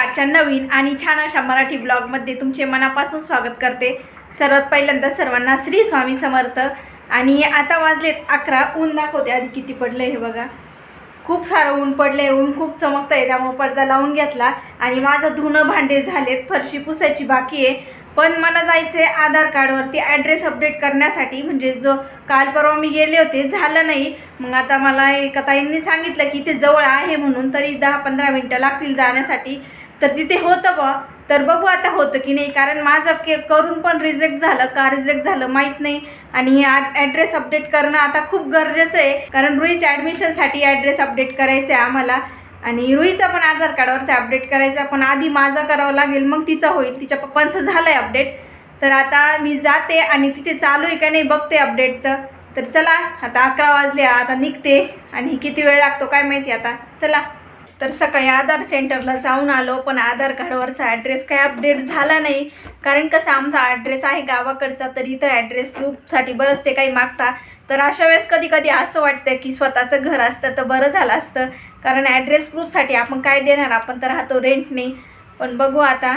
आजच्या नवीन आणि छान अशा मराठी ब्लॉगमध्ये तुमचे मनापासून स्वागत करते. सर्वात पहिल्यांदा सर्वांना श्री स्वामी समर्थ. आणि आता वाजलेत अकरा. ऊन दाखवते आधी किती पडलं हे बघा. खूप सारं ऊन पडलं आहे ऊन खूप चमकतं आहे त्यामुळे पडदा लावून घेतला. आणि माझं धुणं भांडे झालेत. फरशी पुसायची बाकी आहे. पण मला जायचं आहे आधार कार्डवरती ॲड्रेस अपडेट करण्यासाठी. म्हणजे जो काल परवा मी गेले होते झालं नाही. मग आता मला एका ताईंनी सांगितलं की ते जवळ आहे म्हणून तरी दहा पंधरा मिनटं लागतील जाण्यासाठी. तर तिथे होतं बा. तर बघू आता होतं की नाही कारण माझं के करून पण रिजेक्ट झालं. का रिजेक्ट झालं माहीत नाही. आणि ॲड्रेस अपडेट करणं आता खूप गरजेचं आहे. कारण रुईच्या ॲडमिशनसाठी ॲड्रेस अपडेट करायचं आहे आम्हाला. आणि रुईचा पण आधार कार्डावरचा अपडेट करायचा. पण आधी माझा करावं लागेल मग तिचा होईल. तिच्या पप्पांचं झालं आहे अपडेट तर आता मी जाते आणि तिथे चालू आहे का नाही बघते अपडेटचं तर चला आता अकरा वाजले आता निघते. आणि किती वेळ लागतो काय माहिती आता. चला. तर सकाळी आधार सेंटरला जाऊन आलो पण आधार कार्डवरचा ॲड्रेस काही अपडेट झाला नाही. कारण कसं आमचा ॲड्रेस आहे गावाकडचा तर इथं ॲड्रेस प्रूफसाठी बरंच ते काही मागता. तर अशा वेळेस कधी कधी असं वाटतं की स्वतःचं घर असतं तर बरं झालं असतं. कारण ॲड्रेस प्रूफसाठी आपण काय देणार? आपण तर राहतो रेंटने पण बघू आता.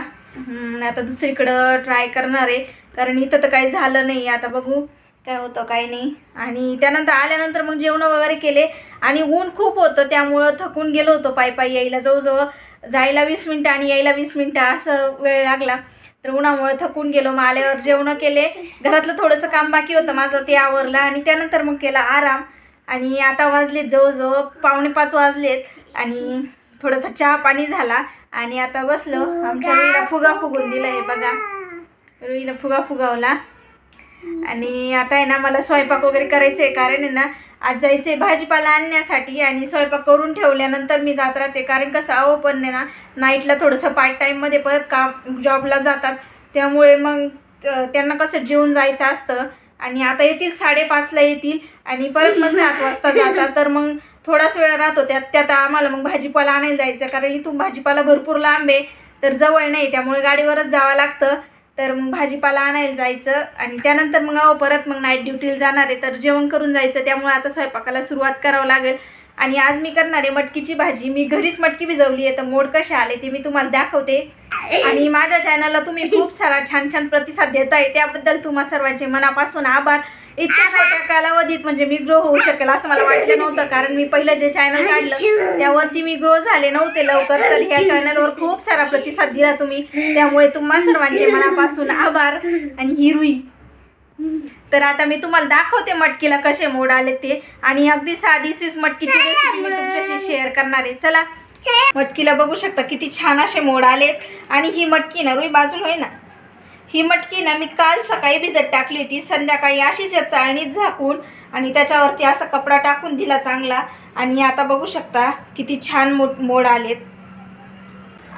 आता दुसरीकडं ट्राय करणार आहे. कारण इथं तर काही झालं नाही. आता बघू. काय होतं काही नाही. आणि त्यानंतर आल्यानंतर मग जेवणं वगैरे केले. आणि ऊन खूप होतं त्यामुळं थकून गेलो होतो पायी पायी यायला. जवळजवळ जायला वीस मिनटं आणि यायला वीस मिनटं असं वेळ लागला. तर उन्हामुळे थकून गेलो. मग आल्यावर जेवणं केले. घरातलं थोडंसं काम बाकी होतं. माझं ते आवरलं आणि त्यानंतर मग केला आराम. आणि आता वाजलेत जवळजवळ पावणे पाच वाजलेत. आणि थोडासा चहा पाणी झाला. आणि आता बसलो. आमच्या रुईला फुगा फुगून दिला हे बघा. रुईला फुगा फुगावला. आणि आता आहे ना मला स्वयंपाक वगैरे करायचं आहे कारण आहे ना आज जायचं आहे भाजीपाला आणण्यासाठी आणि स्वयंपाक करून ठेवल्यानंतर मी जात राहते. कारण कसं अहो पण आहे ना नाईटला थोडंसं पार्ट टाईममध्ये परत काम जॉबला जातात. त्यामुळे मग त्यांना कसं जेवून जायचं असतं. आणि आता येतील साडेपाचला येतील आणि परत मग सात वाजता जातात. तर मग थोडाच वेळ राहतो त्यात. त्यात आम्हाला मग भाजीपाला आणायला जायचं. कारण इथून भाजीपाला भरपूर लांब आहे. तर जवळ नाही त्यामुळे गाडीवरच जावं लागतं. तर मग भाजीपाला आणायला जायचं आणि त्यानंतर मग अहो परत मग नाईट ड्युटीला जाणार आहे. तर जेवण करून जायचं. त्यामुळे आता स्वयंपाकाला सुरुवात करावं लागेल. आणि आज मी करणार आहे मटकीची भाजी. मी घरीच मटकी भिजवली आहे. तर मोड कसे आले ते मी तुम्हाला दाखवते. आणि माझ्या चॅनलला तुम्ही खूप सारा छान छान प्रतिसाद देताय. त्याबद्दल तुम्हा सर्वांचे मनापासून आभार. इतक्या छोट्या कालावधीत म्हणजे मी ग्रो होऊ शकेल असं मला वाटलं नव्हतं. कारण मी पहिलं जे चॅनल काढलं त्यावरती मी ग्रो झाले नव्हते लवकर. तर ह्या चॅनलवर खूप सारा प्रतिसाद दिला तुम्ही. त्यामुळे तुम्हा सर्वांचे मनापासून आभार. आणि ही रुई. तर आता मी तुम्हाला दाखवते मटकीला कसे मोड आले ते. आणि अगदी साधीशीच मटकीची रेसिपी मी तुमच्याशी शेअर करणार आहे. चला. मटकीला बघू शकता किती छान असे मोड आलेत. आणि ही मटकी ना रुई बाजूला होय ना? ही मटकी ना मी काल सकाळी भिजत टाकली होती. संध्याकाळी अशीच या चाळणीत झाकून आणि त्याच्यावरती असा कपडा टाकून दिला चांगला. आणि आता बघू शकता किती छान मोड मोड आलेत.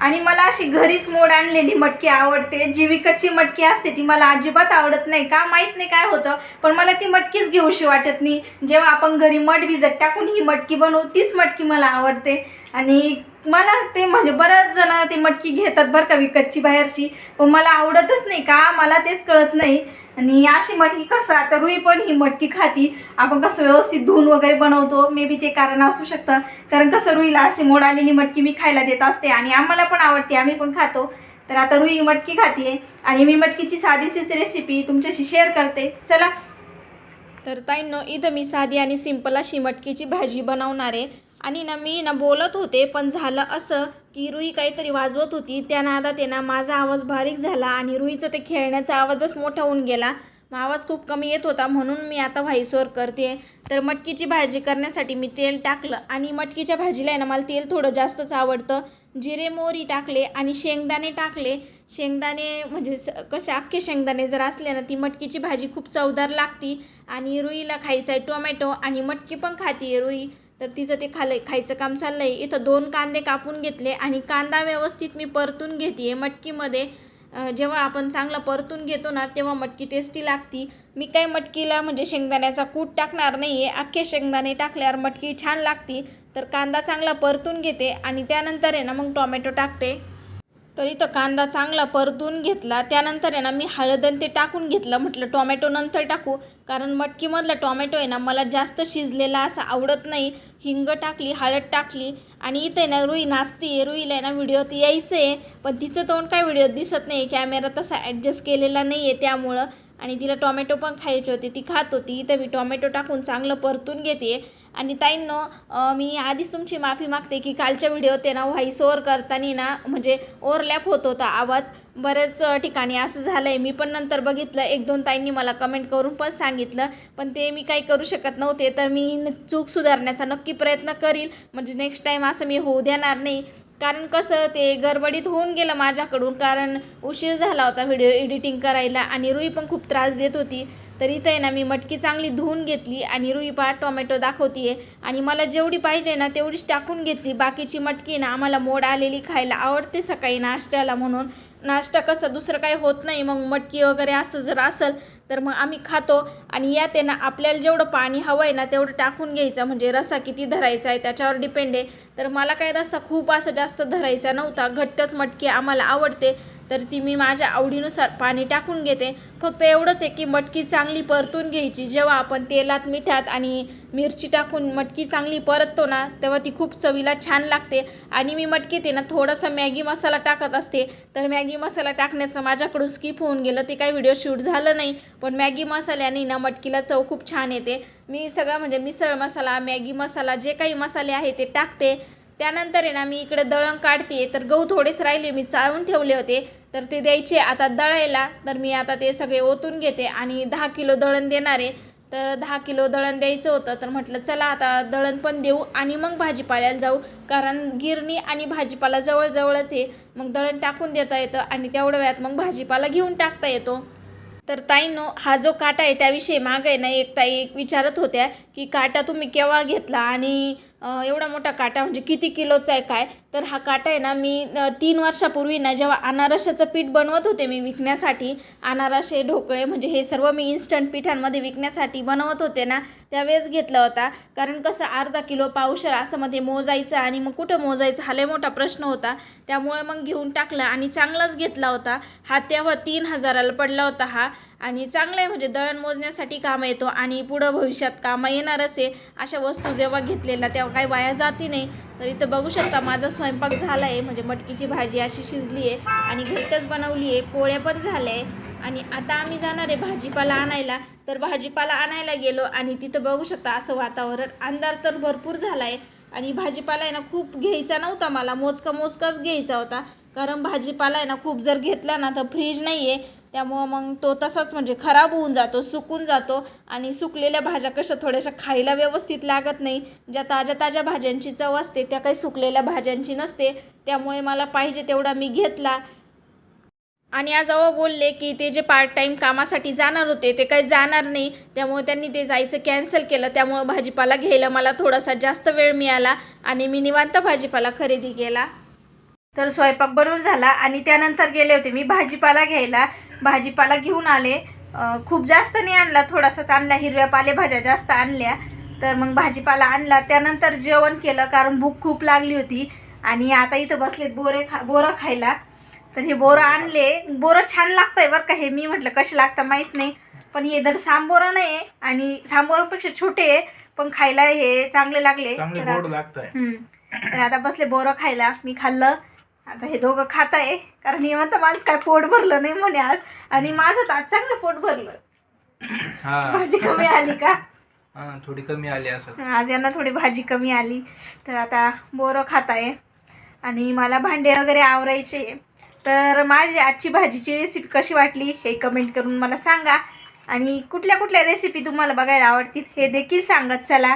आणि मला अशी घरीच मोड आणलेली मटकी आवडते. जी विकतची मटकी असते ती मला अजिबात आवडत नाही का? माहीत नाही काय होतं पण मला ती मटकीच घेऊशी वाटत नाही. जेव्हा आपण घरी मठ भिजत टाकून ही मटकी बनवू तीच मटकी मला आवडते. आणि मला ते म्हणजे बऱ्याच जण ती मटकी घेतात बरं का विकतची बाहेरची पण मला आवडतच नाही का? मला तेच कळत नाही. आणि अशी मटकी कसं आता रुई पण ही मटकी खाती. आपण कसं व्यवस्थित धुवून वगैरे बनवतो मे बी ते कारण असू शकतं. कारण कसं रुईला अशी मोड आलेली मटकी मी खायला देत असते आणि आम्हाला पण आवडते आम्ही पण खातो. तर आता रुई मटकी खाते आणि मी मटकीची साधीशीच रेसिपी तुमच्याशी शेअर करते. चला. तर ताईंनो इथं मी साधी आणि सिंपल अशी मटकीची भाजी बनवणार आहे. आणि ना मी ना बोलत होते पण झालं असं. की रुई काहीतरी वाजवत होती त्या नादात आहे ना माझा आवाज बारीक झाला आणि रुईचं ते खेळण्याचा आवाजच मोठा होऊन गेला. मग आवाज खूप कमी येत होता म्हणून मी आता व्हाईसवर करते. तर मटकीची भाजी करण्यासाठी मी तेल टाकलं आणि मटकीच्या भाजीला आहे ना मला तेल थोडं जास्तच आवडतं. जिरे मोहरी टाकले आणि शेंगदाणे टाकले. शेंगदाणे म्हणजे स कसे अख्खे शेंगदाणे जर असले ना ती मटकीची भाजी खूप चवदार लागती. आणि रुईला खायचं आहे टोमॅटो आणि मटकी पण खाते रुई. तर तिचं ते खालं खायचं काम चाललं आहे इथं दोन कांदे कापून घेतले आणि कांदा व्यवस्थित मी परतून घेते आहे मटकीमध्ये जेव्हा आपण चांगलं परतून घेतो ना तेव्हा मटकी टेस्टी लागती. मी काही मटकीला म्हणजे शेंगदाण्याचा कूट टाकणार नाही आहे अख्खे शेंगदाणे टाकल्यावर मटकी छान लागती. तर कांदा चांगला परतून घेते आणि त्यानंतर आहे ना मग टोमॅटो टाकते. तर इथं कांदा चांगला परतून घेतला. त्यानंतर आहे ना मी हळद आणि ते टाकून घेतलं. म्हटलं टोमॅटो नंतर टाकू. कारण मटकीमधला टोमॅटो आहे ना मला जास्त शिजलेला असं आवडत नाही. हिंग टाकली हळद टाकली. आणि इथं आहे ना रुई नाचती रुईला आहे ना व्हिडिओत यायचं आहे पण तिचं तोंड काय व्हिडिओत दिसत नाही कॅमेरा तसा ॲडजस्ट केलेला नाही आहे त्यामुळं. आणि तिला टोमॅटो पण खायचे होते ती खात होती. इथं मी टोमॅटो टाकून चांगलं परतून घेते. आणि ताईंनो मी आधीच तुमची माफी मागते की कालच्या व्हिडिओ ते ना व्हाईस ओवर करताना ना म्हणजे ओव्हरलॅप होत होता आवाज. बऱ्याच ठिकाणी असं झालं आहे मी पण नंतर बघितलं. एक दोन ताईंनी मला कमेंट करून पण सांगितलं. पण ते मी काही करू शकत नव्हते. तर मी चूक सुधारण्याचा नक्की प्रयत्न करील. म्हणजे नेक्स्ट टाईम असं मी होऊ देणार नाही. कारण कसं ते गडबडीत होऊन गेलं माझ्याकडून कारण उशीर झाला होता व्हिडिओ एडिटिंग करायला आणि रुई पण खूप त्रास देत होती. तर इथं आहे ना मी मटकी चांगली धुवून घेतली आणि रुई पहा टोमॅटो दाखवतीये. आणि मला जेवढी पाहिजे ना तेवढीच टाकून घेतली. बाकीची मटकी ना आम्हाला मोड आलेली खायला आवडते सकाळी नाश्त्याला म्हणून. नाश्ता कसं दुसरं काही होत नाही मग मटकी वगैरे असं जर असेल तर मग आम्ही खातो आणि यात आहे ना आपल्याला जेवढं पाणी हवं आहे ना तेवढं टाकून घ्यायचं. म्हणजे रस्सा किती धरायचा आहे त्याच्यावर डिपेंड आहे. तर मला काय रस्सा खूप असं जास्त धरायचा नव्हता. घट्टच मटकी आम्हाला आवडते. तर ती मी माझ्या आवडीनुसार पाणी टाकून घेते. फक्त एवढंच आहे की मटकी चांगली परतून घ्यायची. जेव्हा आपण तेलात मिठात आणि मिरची टाकून मटकी चांगली परततो ना तेव्हा ती खूप चवीला छान लागते. आणि मी मटकीत आहे ना थोडासा मॅगी मसाला टाकत असते. तर मॅगी मसाला टाकण्याचं माझ्याकडून स्किप होऊन गेलं. ते काही व्हिडिओ शूट झालं नाही. पण मॅगी मसाल्याने ना मटकीला चव खूप छान येते. मी सगळं म्हणजे मिसळ मसाला मॅगी मसाला जे काही मसाले आहे ते टाकते. त्यानंतर आहे ना मी इकडे दळण काढते तर गहू थोडेच राहिले मी चाळून ठेवले होते. तर ते द्यायचे आता दळायला. तर मी आता ते सगळे ओतून घेते आणि दहा किलो दळण देणार आहे. तर दहा किलो दळण द्यायचं होतं. तर म्हटलं चला आता दळण पण देऊ आणि मग भाजीपाल्याला जाऊ. कारण गिरणी आणि भाजीपाला जवळजवळच आहे. मग दळण टाकून देता येतं आणि तेवढ्या वेळात मग भाजीपाला घेऊन टाकता येतो. तर ताईनो हा जो काटा आहे त्याविषयी मागं आहे ना एक ताई एक विचारत होत्या की काटा तुम्ही केव्हा घेतला आणि एवढा मोठा काटा म्हणजे किती किलोचा आहे काय? तर हा काटा आहे ना मी तीन वर्षापूर्वी ना जेव्हा अनारशाचं पीठ बनवत होते मी विकण्यासाठी अनारसे ढोकळे म्हणजे हे सर्व मी इन्स्टंट पिठांमध्ये विकण्यासाठी बनवत होते ना त्यावेळेस घेतला होता. कारण कसं अर्धा किलो पावशर असं मध्ये मोजायचं आणि मग कुठं मोजायचं हा लय मोठा प्रश्न होता. त्यामुळे मग घेऊन टाकला आणि चांगलाच घेतला होता. हा तेव्हा तीन हजाराला पडला होता हा. आणि चांगलं आहे म्हणजे दळण मोजण्यासाठी कामं येतो आणि पुढं भविष्यात कामं येणारच आहे. अशा वस्तू जेव्हा घेतलेल्या तेव्हा काही वाया जाती नाही. तर इथं बघू शकता माझा स्वयंपाक झाला आहे म्हणजे मटकीची भाजी अशी शिजली आहे आणि घट्टच बनवली आहे. पोळ्या पण झाल्या आहे. आणि आता आम्ही जाणार आहे भाजीपाला आणायला. तर भाजीपाला आणायला गेलो आणि तिथं बघू शकता असं वातावरण. अंधार तर भरपूर झाला आहे. आणि भाजीपाला आहे ना खूप घ्यायचा नव्हता मला. मोजका मोजकाच घ्यायचा होता. कारण भाजीपाला आहे ना खूप जर घेतला ना तर फ्रीज नाही आहे त्यामुळं मग तो तसाच म्हणजे खराब होऊन जातो सुकून जातो आणि सुकलेल्या भाज्या कशा थोड्याशा खायला व्यवस्थित लागत नाही. ज्या ताज्या ताज्या भाज्यांची चव असते त्या काही सुकलेल्या भाज्यांची नसते. त्यामुळे मला पाहिजे तेवढा मी घेतला. आणि आज बोलले की ते जे पार्ट टाईम कामासाठी जाणार होते ते काही जाणार नाही. त्यामुळे त्यांनी ते जायचं कॅन्सल केलं. त्यामुळं भाजीपाला घ्यायला मला थोडासा जास्त वेळ मिळाला आणि मी निवांत भाजीपाला खरेदी केला. तर स्वयंपाक बनवून झाला आणि त्यानंतर गेले होते मी भाजीपाला घ्यायला. भाजीपाला घेऊन आले. खूप जास्त नाही आणला थोडासाच आणला. हिरव्या पालेभाज्या जास्त आणल्या. तर मग भाजीपाला आणला. त्यानंतर जेवण केलं कारण भूक खूप लागली होती आणि आता इथं बसलेत बोरे खा बोरं खायला. तर हे बोरं आणले. बोरं छान लागतंय बरं का हे मी म्हटलं कसे लागतं माहीत नाही. पण हे दर सांबोरं नाही आहे आणि सांबोरापेक्षा छोटे आहे पण खायला हे चांगले लागले. तर आता बसले बोरं खायला. मी खाल्लं. आता हे दोघं खात आहे कारण निवंत माणूस काय पोट भरलं नाही म्हणे आज आणि माझं तर आज चांगलं पोट भरलं. हा. भाजी कमी आली का? हा थोडी कमी आली असं. आज यांना थोडी भाजी कमी आली. तर आता बोरं खात आहे आणि मला भांडे वगैरे आवरायचे. आहे. तर माझी आजची भाजीची रेसिपी कशी वाटली हे कमेंट करून मला सांगा. आणि कुठल्या कुठल्या रेसिपी तुम्हाला बघायला आवडतील हे देखील सांगत चला.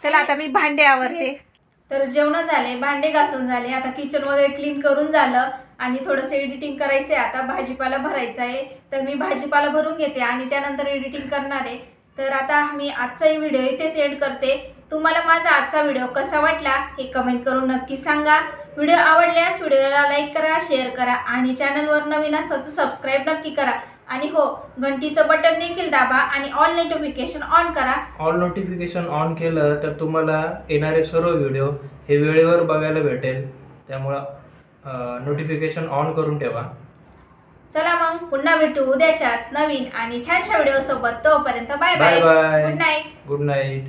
चला आता मी भांडे आवरते. तर जेवण झाले भांडे घासून झाले आता किचन वगैरे क्लीन करून झालं आणि थोडंसं एडिटिंग करायचं आहे आता. भाजीपाला भरायचा आहे तर मी भाजीपाला भरून घेते आणि त्यानंतर एडिटिंग करणार आहे. तर आता मी आजचाही व्हिडिओ इथेच एड करते. तुम्हाला माझा आजचा व्हिडिओ कसा वाटला हे कमेंट करून नक्की सांगा. व्हिडिओ आवडल्यास व्हिडिओला लाईक करा शेअर करा आणि चॅनलवर नवीन असतात तर सबस्क्राईब नक्की करा. आणि हो घंटीचं बटन देखील दाबा आणि ऑल नोटिफिकेशन ऑन करा. ऑल नोटिफिकेशन ऑन केलं तर तुम्हाला येणारे सर्व व्हिडिओ हे वेळेवर बघायला भेटेल. त्यामुळं नोटिफिकेशन ऑन करून ठेवा. चला मग पुन्हा भेटू उद्याच्याच नवीन आणि छानशा व्हिडिओ सोबत तोपर्यंत bye bye bye good night good night